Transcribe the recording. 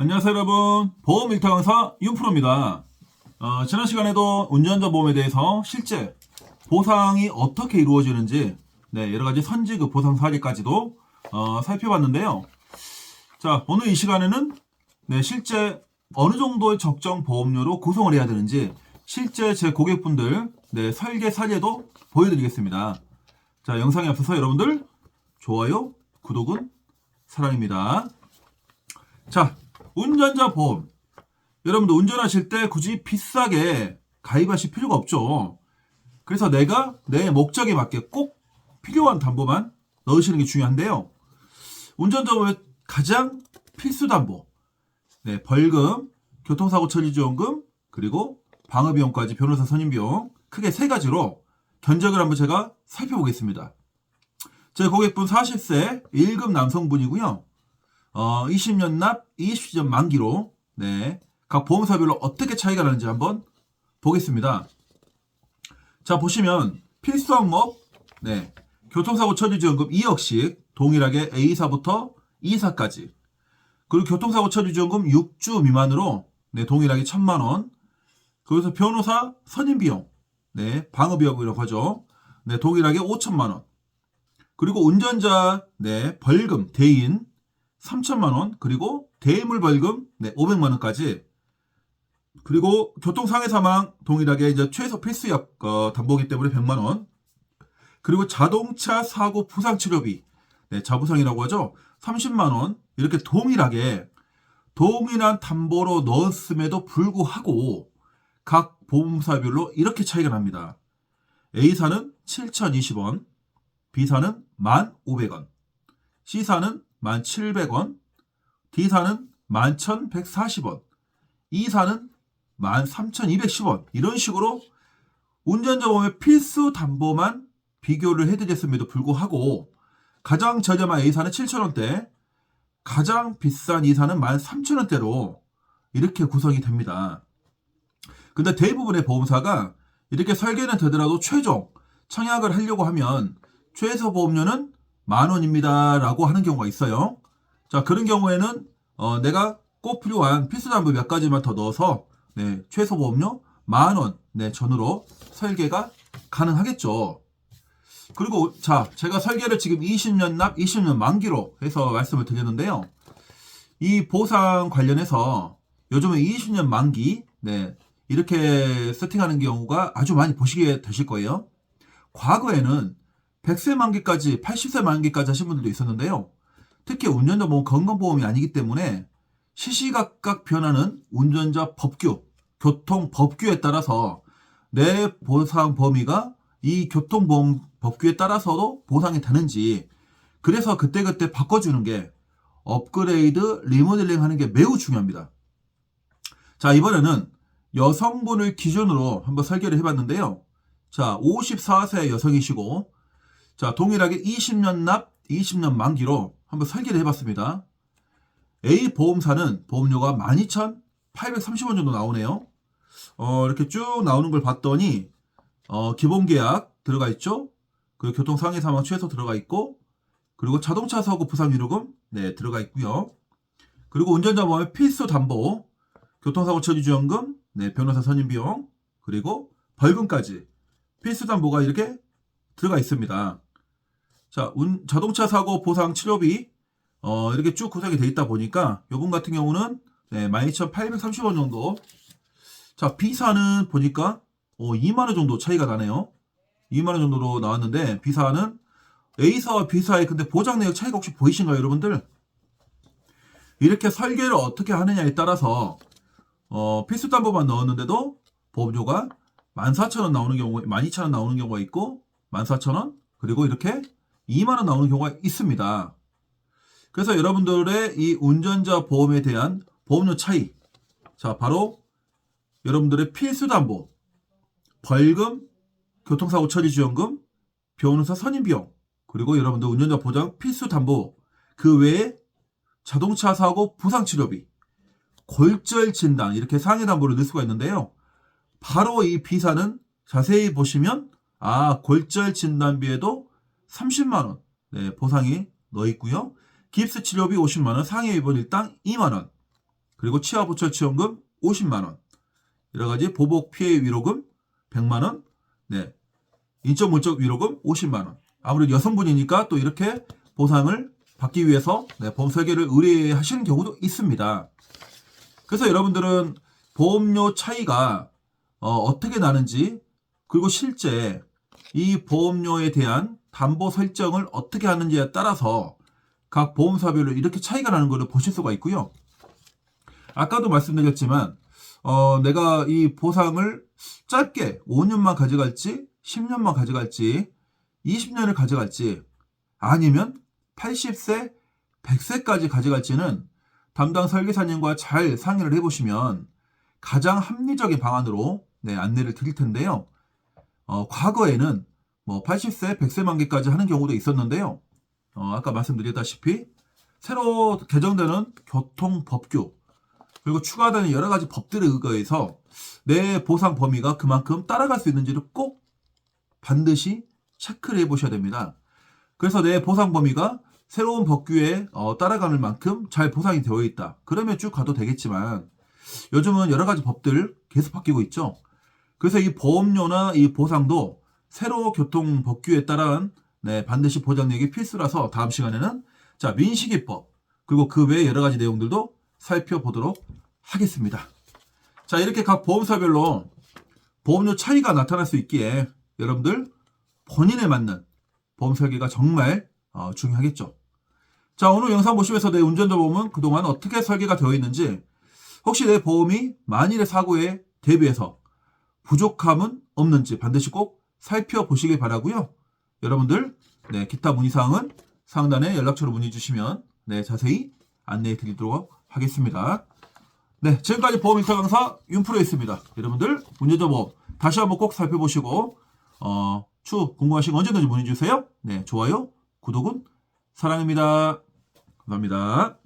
안녕하세요 여러분. 보험 일타 강사 윤프로입니다. 어, 지난 시간에도 운전자 보험에 대해서 실제 보상이 어떻게 이루어지는지 네, 여러가지 선지급 보상 사례까지도 어, 살펴봤는데요. 자 오늘 이 시간에는 네, 실제 어느 정도의 적정 보험료로 구성을 해야 되는지 실제 제 고객분들 네, 설계 사례도 보여드리겠습니다. 자 영상에 앞서서 여러분들 좋아요 구독은 사랑입니다. 자, 운전자 보험. 여러분들 운전하실 때 굳이 비싸게 가입하실 필요가 없죠. 그래서 내가 내 목적에 맞게 꼭 필요한 담보만 넣으시는 게 중요한데요. 운전자 보험의 가장 필수 담보. 네, 벌금, 교통사고 처리 지원금, 그리고 방어비용까지 변호사 선임비용 크게 세 가지로 견적을 한번 제가 살펴보겠습니다. 제 고객분 40세 1급 남성분이고요. 어, 20년 납, 20년 만기로, 네. 각 보험사별로 어떻게 차이가 나는지 한번 보겠습니다. 자, 보시면, 필수 항목, 네. 교통사고 처리지원금 2억씩 동일하게 A사부터 E사까지. 그리고 교통사고 처리지원금 6주 미만으로, 네. 동일하게 1천만원. 거기서 변호사 선임비용, 네. 방어비용이라고 하죠. 네. 동일하게 5천만원. 그리고 운전자, 네. 벌금, 대인, 3천만 원 그리고 대물 벌금 네, 500만 원까지. 그리고 교통상해 사망 동일하게 이제 최소 필수약 어, 담보기 때문에 100만 원. 그리고 자동차 사고 부상 치료비 네, 자부상이라고 하죠. 30만 원. 이렇게 동일하게 동일한 담보로 넣었음에도 불구하고 각 보험사별로 이렇게 차이가 납니다. A사는 7,020원, B사는 1,500원, C사는 1,700원, D사는 11,140원, E사는 13,210원. 이런 식으로 운전자 보험의 필수 담보만 비교를 해드렸음에도 불구하고 가장 저렴한 A사는 7,000원대, 가장 비싼 E사는 13,000원대로 이렇게 구성이 됩니다. 근데 대부분의 보험사가 이렇게 설계는 되더라도 최종 청약을 하려고 하면 최소 보험료는 만 원입니다 라고 하는 경우가 있어요. 자 그런 경우에는 어, 내가 꼭 필요한 필수 담보 몇 가지만 더 넣어서 네, 최소 보험료 만 원, 네, 전으로 설계가 가능하겠죠. 그리고 자 제가 설계를 지금 20년 납, 20년 만기로 해서 말씀을 드렸는데요. 이 보상 관련해서 요즘은 20년 만기, 네, 이렇게 세팅하는 경우가 아주 많이 보시게 되실 거예요. 과거에는 100세 만기까지 80세 만기까지 하신 분들도 있었는데요. 특히 운전자 보험 건강보험이 아니기 때문에 시시각각 변하는 운전자 법규, 교통 법규에 따라서 내 보상 범위가 이 교통보험 법규에 따라서도 보상이 되는지 그래서 그때그때 바꿔주는 게 업그레이드, 리모델링 하는 게 매우 중요합니다. 자, 이번에는 여성분을 기준으로 한번 설계를 해봤는데요. 자, 54세 여성이시고 자, 동일하게 20년 납, 20년 만기로 한번 설계를 해봤습니다. A 보험사는 보험료가 12,830원 정도 나오네요. 어, 이렇게 쭉 나오는 걸 봤더니, 어, 기본 계약 들어가 있죠? 그리고 교통상해 사망 최소 들어가 있고, 그리고 자동차 사고 부상 위로금, 네, 들어가 있고요. 그리고 운전자 보험의 필수 담보, 교통사고 처리 지원금, 네, 변호사 선임 비용, 그리고 벌금까지 필수 담보가 이렇게 들어가 있습니다. 자, 운, 자동차 사고 보상 치료비 어, 이렇게 쭉 구성이 돼 있다 보니까 요분 같은 경우는 네, 12,830원 정도. 자, B사는 보니까 어, 2만 원 정도 차이가 나네요. 2만 원 정도로 나왔는데 B사는 A사와 B사의 근데 보장 내역 차이가 혹시 보이신가요, 여러분들? 이렇게 설계를 어떻게 하느냐에 따라서 어, 필수 담보만 넣었는데도 보험료가 14,000원 나오는 경우, 12,000원 나오는 경우가 있고 14,000원 그리고 이렇게 2만원 나오는 경우가 있습니다. 그래서 여러분들의 이 운전자 보험에 대한 보험료 차이. 자, 바로 여러분들의 필수 담보, 벌금, 교통사고 처리 지원금, 변호사 선임 비용, 그리고 여러분들 운전자 보장 필수 담보, 그 외에 자동차 사고 부상 치료비, 골절 진단, 이렇게 상해 담보를 넣을 수가 있는데요. 바로 이 비사는 자세히 보시면, 아, 골절 진단비에도 30만원 네, 보상이 넣어 있고요. 깁스 치료비 50만원, 상해 입원 일당 2만원. 그리고 치아 보철 치원금 50만 원, 여러 가지 보복 피해 위로금 100만 원, 네, 인적 물적 위로금 50만 원. 아무래도 여성분이니까 또 이렇게 보상을 받기 위해서 네, 보험 설계를 의뢰하시는 경우도 있습니다. 그래서 여러분들은 보험료 차이가 어, 떻게 나는지 그리고 실제 이 보험료에 대한 담보 설정을 어떻게 하는지에 따라서 각 보험사별로 이렇게 차이가 나는 것을 보실 수가 있고요. 아까도 말씀드렸지만 어, 내가 이 보상을 짧게 5년만 가져갈지 10년만 가져갈지 20년을 가져갈지 아니면 80세 100세까지 가져갈지는 담당 설계사님과 잘 상의를 해보시면 가장 합리적인 방안으로 네, 안내를 드릴 텐데요. 어, 과거에는 뭐 80세, 100세 만기까지 하는 경우도 있었는데요. 어, 아까 말씀드렸다시피 새로 개정되는 교통법규 그리고 추가되는 여러 가지 법들에 의거해서 내 보상 범위가 그만큼 따라갈 수 있는지를 꼭 반드시 체크를 해 보셔야 됩니다. 그래서 내 보상 범위가 새로운 법규에 어, 따라가는 만큼 잘 보상이 되어 있다. 그러면 쭉 가도 되겠지만 요즘은 여러 가지 법들 계속 바뀌고 있죠. 그래서 이 보험료나 이 보상도 새로 교통 법규에 따른 네, 반드시 보장력이 필수라서 다음 시간에는 자 민식이법 그리고 그 외에 여러 가지 내용들도 살펴보도록 하겠습니다. 자 이렇게 각 보험사별로 보험료 차이가 나타날 수 있기에 여러분들 본인에 맞는 보험 설계가 정말 어, 중요하겠죠. 자 오늘 영상 보시면서 내 운전자 보험은 그동안 어떻게 설계가 되어 있는지 혹시 내 보험이 만일의 사고에 대비해서 부족함은 없는지 반드시 꼭 살펴보시길 바라고요. 여러분들 네, 기타 문의사항은 상단에 연락처로 문의 주시면 네, 자세히 안내해 드리도록 하겠습니다. 네, 지금까지 보험 인터 강사 윤프로였습니다. 여러분들 운전자 보험 다시 한번 꼭 살펴보시고 어, 추 궁금하신 거 언제든지 문의 주세요. 네, 좋아요, 구독은 사랑입니다. 감사합니다.